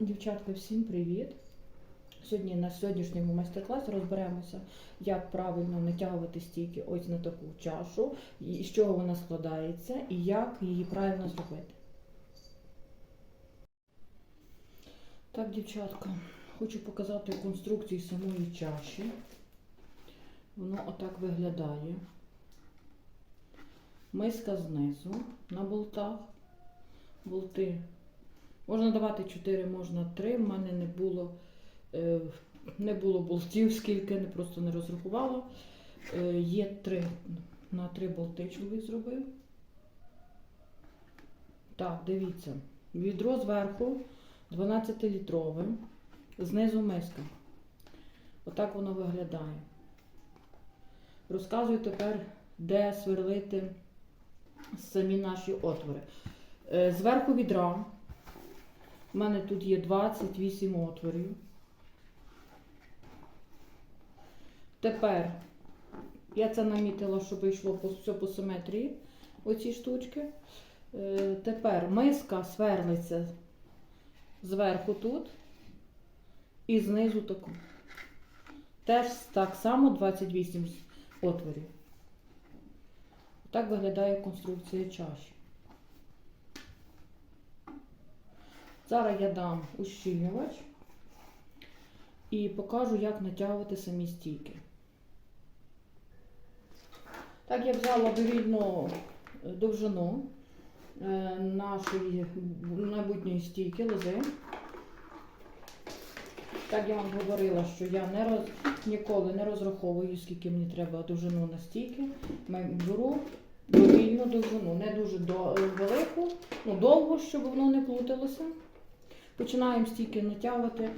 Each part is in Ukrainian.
Дівчатка, всім привіт! Сьогодні на сьогоднішньому майстер-класі розберемося, як правильно натягувати стійки ось на таку чашу, і з чого вона складається, і як її правильно зробити. Так, дівчатка, хочу показати конструкцію самої чаші. Воно отак виглядає. Миска знизу на болтах. Болти Можна давати 4, можна 3. В мене не було, е, не було болтів, скільки не просто не розрахувала. Е, є 3 на 3 болти чоловік зробив. Так, дивіться. Відро зверху 12-літрове, знизу миска. Отак воно виглядає. Розказую тепер, де сверлити самі наші отвори. Е, Зверху відра. У мене тут є 28 отворів. Тепер я це намітила, щоб йшло все по симетрії, оці штучки. Е, тепер миска сверлиться зверху тут і знизу таку. Теж так само 28 отворів. Так виглядає конструкція чаші. Зараз я дам ущільнювач і покажу, як натягувати самі стійки. Так, я взяла довільну довжину е, нашої майбутньої стійки лози. Так я вам говорила, що я не роз, ніколи не розраховую, скільки мені треба довжину на стійки. Беру довільну довжину, не дуже до, велику, ну довго, щоб воно не плуталося. Починаємо стійки натягувати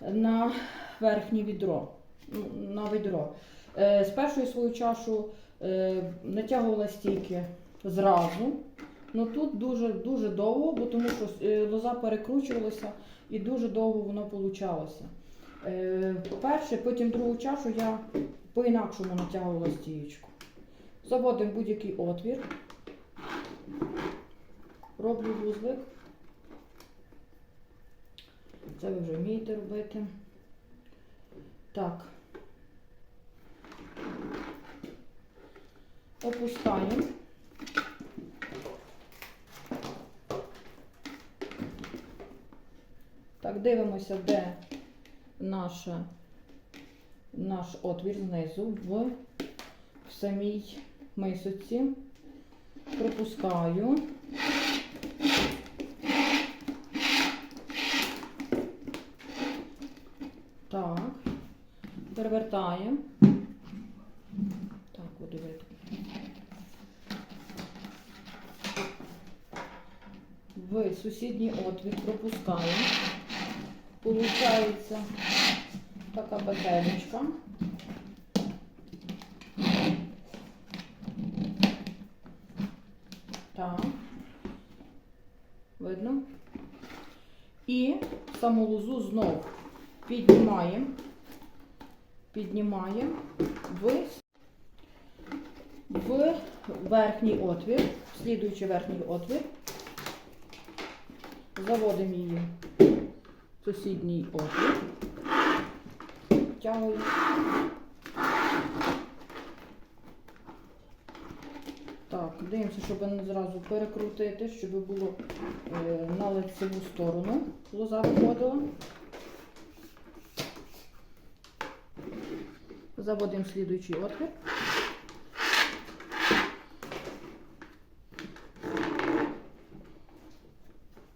на верхнє відро. ну, На відро. Е, Спершу я свою чашу е, натягувала стійки зразу. Ну тут дуже дуже довго, бо тому що е, лоза перекручувалася і дуже довго воно получалося. По-перше, потім другу чашу я по-інакшому натягувала стієчку. Заводимо будь-який отвір, роблю вузлик. Це ви вже вмієте робити. Так. Опускаємо. Так, дивимося, де наша, наш отвір знизу в, в самій мисоці. Пропускаю. Так, перевертаємо. Так, от дивіться. В сусідній отвір пропускаємо. Получається така петелечка. Так. Видно? І саму лозу знову піднімаємо, піднімаємо в, в верхній отвір, в слідуючий верхній отвір, заводимо її в сусідній отвір, втягуємо. Так, дивимося, щоб не зразу перекрутити, щоб було е, на лицеву сторону лоза виходила. Заводимо слідуючий отвір.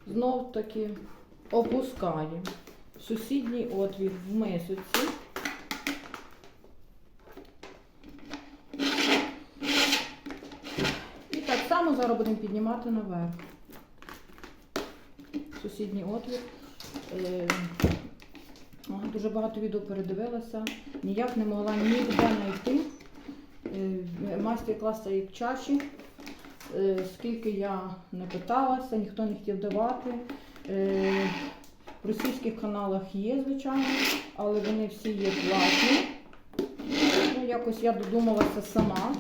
Знов таки опускаємо сусідній отвір в мисоці. І так само зараз будемо піднімати наверх. Сусідній отвір. Дуже багато відео передивилася, ніяк не могла ніде знайти е, майстер-клас цієї чаші. Е, Скільки я не питалася, ніхто не хотів давати. Е, В російських каналах є, звичайно, але вони всі є платні. Ну, якось я додумалася сама.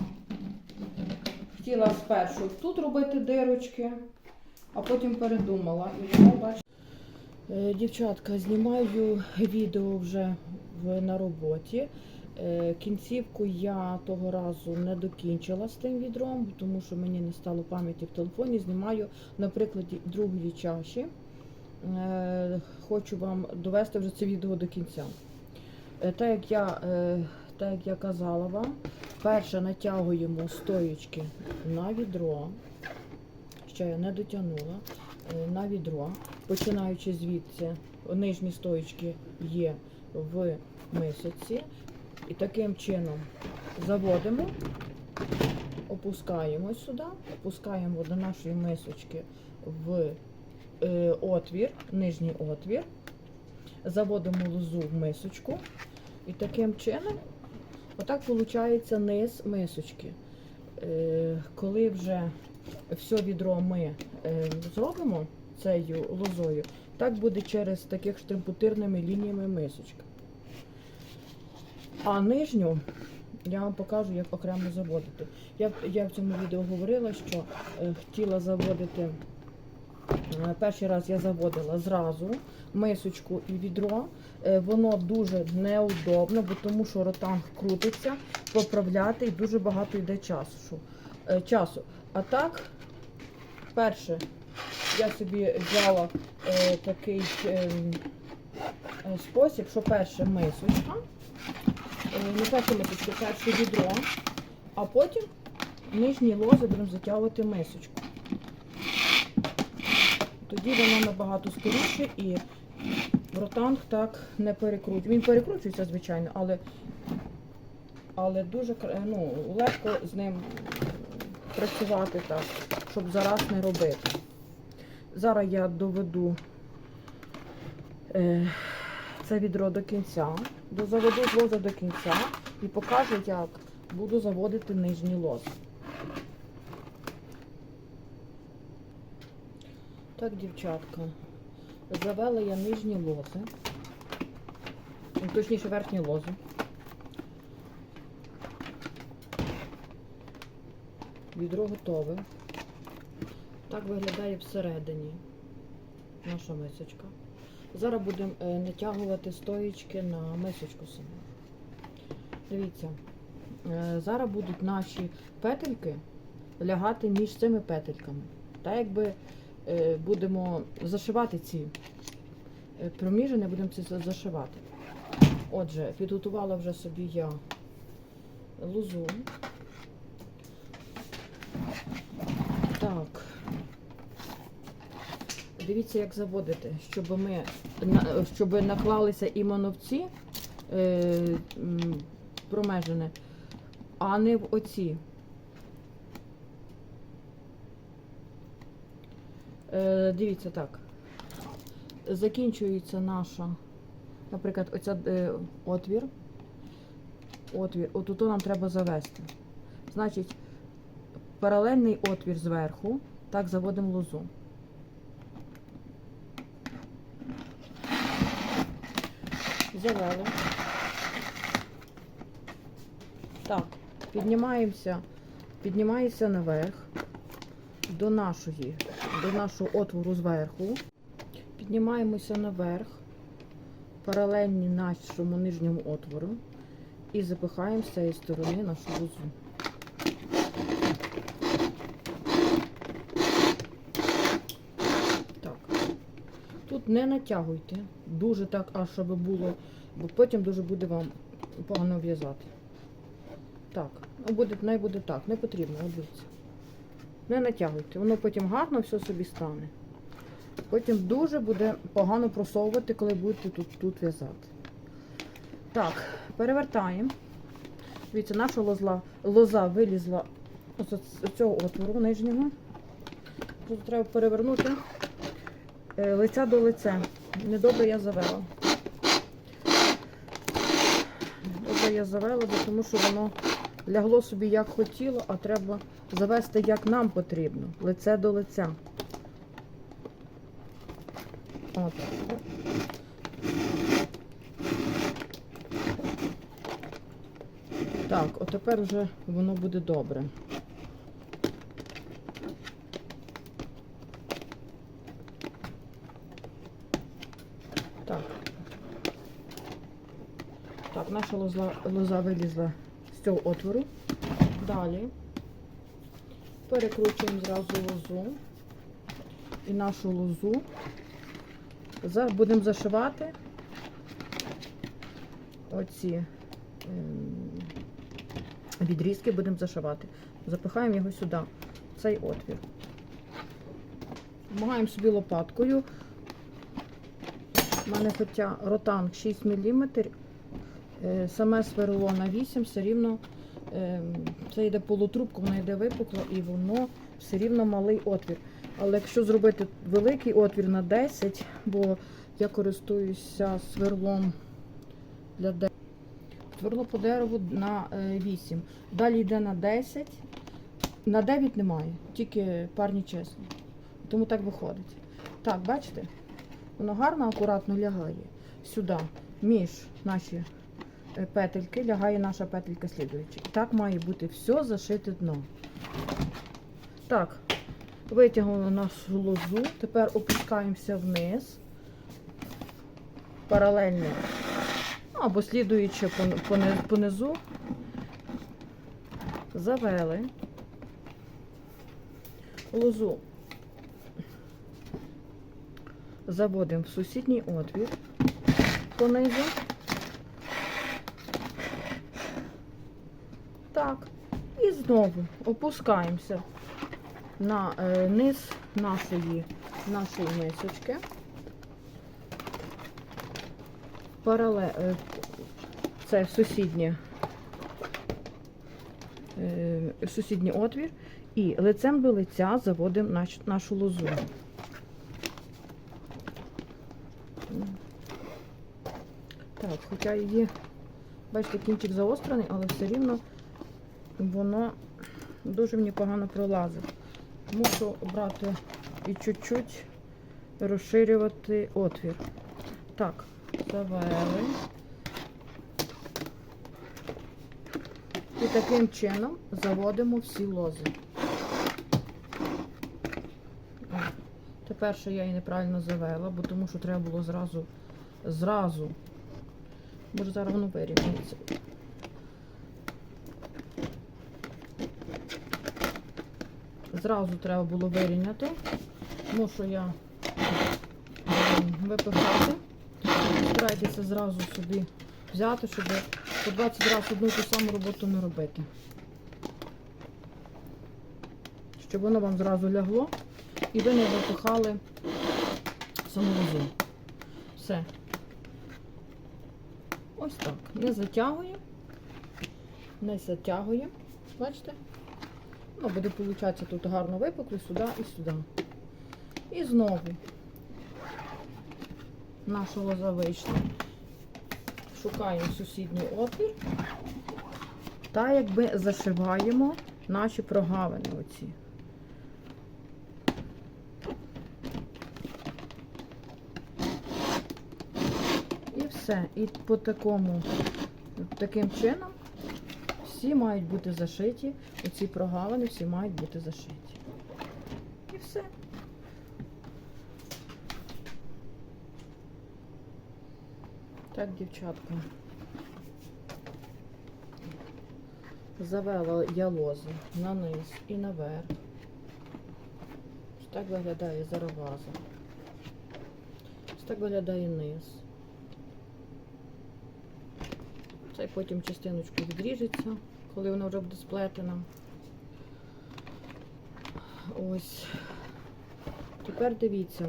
Хотіла спершу тут робити дирочки, а потім передумала. І воно, бачите, Дівчатка, знімаю відео вже на роботі. Е, Кінцівку я того разу не докінчила з тим відром, тому що мені не стало пам'яті в телефоні. Знімаю на прикладі другої чаші. Е, Хочу вам довести вже це відео до кінця. Е, Так як я, е, так як я казала вам, перше натягуємо стоєчки на відро. Ще я не дотягнула е, на відро. Починаючи звідси, нижні стоїчки є в мисочці. І таким чином заводимо, опускаємо сюди, опускаємо до нашої мисочки в е, отвір, нижній отвір, заводимо лозу в мисочку. І таким чином, отак виходить низ мисочки. Е, коли вже все відро ми е, зробимо цією лозою, так буде через таких штримпутирними лініями мисочка. А нижню я вам покажу, як окремо заводити. Я, я в цьому відео говорила, що е, хотіла заводити. е, Перший раз я заводила зразу мисочку і відро. Е, Воно дуже неудобно, бо тому що ротанг крутиться, поправляти і дуже багато йде часу. часу. А так, перше, я собі взяла е, такий е, е, спосіб, що перше мисочка, е, не перше мисочка, перше відро, а потім нижні лози будемо затягувати мисочку. Тоді воно набагато скоріше і ротанг так не перекручує. Він перекручується, звичайно, але, але дуже ну, легко з ним працювати так, щоб зараз не робити. Зараз я доведу е, це відро до кінця, дозаведу з лоза до кінця і покажу, як буду заводити нижні лози. Так, дівчатка, завела я нижні лози, точніше верхні лози. Відро готове. Так виглядає всередині наша мисочка. Зараз будемо е, натягувати стоїчки на мисочку саму. Дивіться, е, зараз будуть наші петельки лягати між цими петельками. Так якби е, будемо зашивати ці проміжини, будемо це зашивати. Отже, підготувала вже собі я лозу. Так. Дивіться, як заводити, щоб ми щоб наклалися іменно в ці е, м, промежини, а не в оці. Е, дивіться так. Закінчується наша, наприклад, оця е, отвір. Отвір. Отут нам треба завести. Значить, паралельний отвір зверху, так заводимо лозу. Завели. Так, піднімаємося, піднімаємося наверх до нашої, до нашого отвору зверху. Піднімаємося наверх, паралельні нашому нижньому отвору і запихаємо з цієї сторони нашу лозу. Так. Тут не натягуйте, дуже так, аж щоб було, бо потім дуже буде вам погано в'язати. Так, ну буде, не буде так, не потрібно, от дивіться. Не натягуйте, воно потім гарно все собі стане. Потім дуже буде погано просовувати, коли будете тут, тут в'язати. Так, перевертаємо. Дивіться, наша лоза, лоза вилізла з цього отвору нижнього. Тут треба перевернути лиця до лиця. Недобре я завела. Недобре я завела, тому що воно лягло собі як хотіло, а треба завести як нам потрібно. Лице до лиця. От. Так, от тепер вже воно буде добре. Так. Так, наша лоза, лоза вилізла з цього отвору. Далі перекручуємо зразу лозу і нашу лозу будемо зашивати оці ем, відрізки, будемо зашивати. Запихаємо його сюди, в цей отвір. Вмагаємо собі лопаткою. У мене хоча ротанг 6 мм, е, саме сверло на 8, все рівно ем, це йде полутрубка, вона йде випукла і воно все рівно малий отвір. Але якщо зробити великий отвір на 10, бо я користуюся сверлом для 10, сверло по дереву на е, 8. Далі йде на 10, на 9 немає, тільки парні чесно. Тому так виходить. Так, бачите? Воно гарно, акуратно лягає. Сюди, між наші е, петельки, лягає наша петелька слідуюча. І так має бути все зашите дно. Так, витягнули нашу лозу, тепер опускаємося вниз, паралельно, ну, або слідуючи понизу, завели. Лозу заводимо в сусідній отвір понизу. Так. І знову опускаємося на е, низ нашої, нашої мисочки. Парале, е, це сусіднє, е, сусідній отвір. І лицем до лиця заводимо наш, нашу лозу. Так, хоча її, бачите, кінчик заострений, але все рівно воно дуже мені погано пролазить. Мушу брати і чуть-чуть розширювати отвір. Так, завели. І таким чином заводимо всі лози. Тепер ще я її неправильно завела, бо тому що треба було зразу, зразу Бо ж зараз воно вирівняється. Зразу треба було вирівняти. Мушу я м, випихати. Старайтеся зразу собі взяти, щоб по 20 разів одну ту саму роботу не робити. Щоб воно вам зразу лягло і ви не випихали саму лозу. Все. Ось так. Не затягуємо, не затягуємо. Бачите? Ну, буде получатися тут гарно випукли сюди і сюди. І знову наша лоза. Шукаємо сусідній отвір та якби зашиваємо наші прогавини оці. І все. І по такому, таким чином всі мають бути зашиті. Оці прогалини всі мають бути зашиті. І все. Так, дівчатка. Завела я лози на низ і наверх. Так виглядає. Ось так виглядає низ. Це потім частиночку відріжеться, коли воно вже буде сплетено. Ось. Тепер дивіться,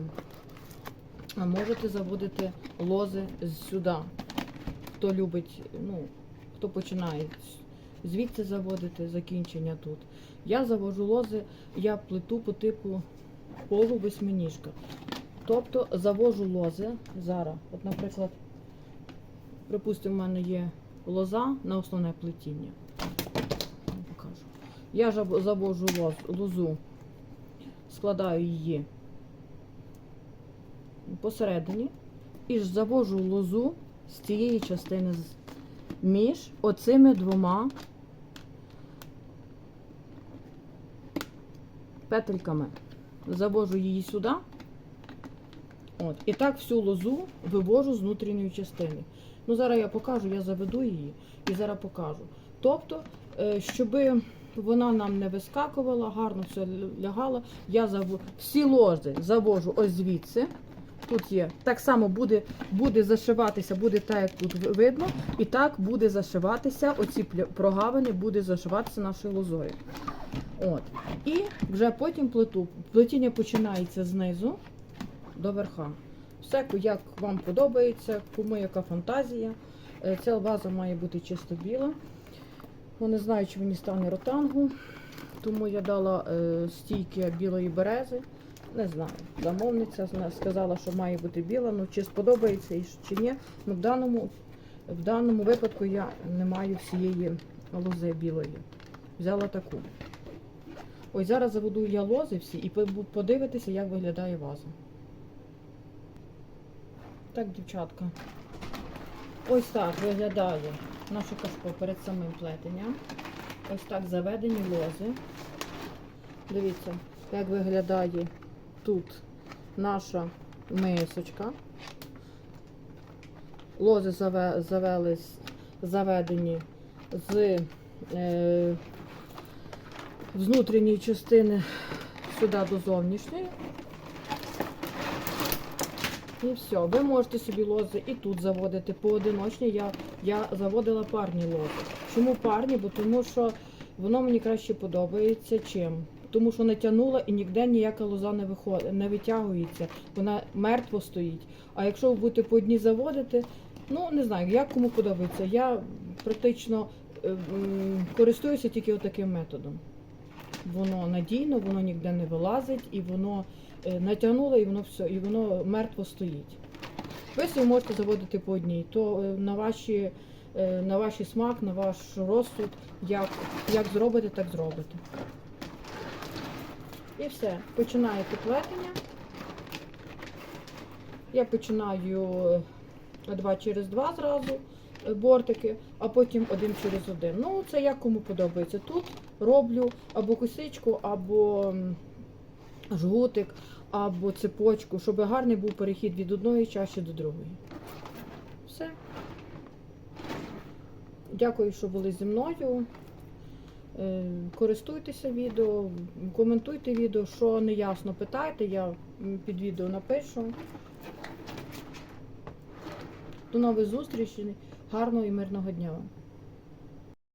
можете заводити лози сюди. Хто любить, ну, хто починає звідси заводити закінчення тут. Я завожу лози, я плету по типу полу восьминіжка. Тобто завожу лози зараз. От, наприклад, припустимо, в мене є лоза на основне плетіння. Я завожу лоз, лозу, складаю її посередині і ж завожу лозу з цієї частини між оцими двома петельками. Завожу її сюди. От. І так всю лозу вивожу з внутрішньої частини. Ну зараз я покажу, я заведу її і зараз покажу. Тобто, е, щоб вона нам не вискакувала, гарно все лягало, я заво... всі ложи завожу ось звідси. Тут є. Так само буде, буде зашиватися, буде так, як тут видно, і так буде зашиватися, оці прогавини буде зашиватися нашою лозою. От. І вже потім плиту. Плетіння починається знизу до верха. Все, як вам подобається, кому яка фантазія. Е, Ця ваза має бути чисто біла. Ну, не знаю, чи мені стане ротангу, тому я дала е, стійки білої берези. Не знаю. Замовниця сказала, що має бути біла. Ну чи сподобається чи ні. Ну в даному, в даному випадку я не маю всієї лози білої. Взяла таку. Ось зараз заведу я лози всі і по- подивитися, як виглядає ваза. Так, дівчатка. Ось так виглядає наше кашпо перед самим плетенням. Ось так заведені лози. Дивіться, як виглядає тут наша мисочка. Лози завелись, заведені з, е, з внутрішньої частини сюди до зовнішньої. І все. Ви можете собі лози і тут заводити поодиночні. Я, я заводила парні лози. Чому парні? Бо тому що воно мені краще подобається чим. Тому що натягнула і ніде ніяка лоза не виходить, не витягується. Вона мертво стоїть. А якщо ви будете по одній заводити, ну не знаю, як кому подобається. Я практично е, користуюся тільки таким методом. Воно надійно, воно ніде не вилазить і воно е, натягнуло, і воно все, і воно мертво стоїть. Ви собі можете заводити по одній, то е, на ваші, е, на ваш смак, на ваш розсуд, як, як зробите, так зробите. І все. Починаєте плетення. Я починаю два через два зразу бортики, а потім один через один. Ну, це як кому подобається. Тут роблю або косичку, або жгутик, або цепочку, щоб гарний був перехід від одної чаші до другої. Все. Дякую, що були зі мною. Е, Користуйтеся відео, коментуйте відео, що не ясно, питайте, я під відео напишу. До нових зустрічей, гарного і мирного дня.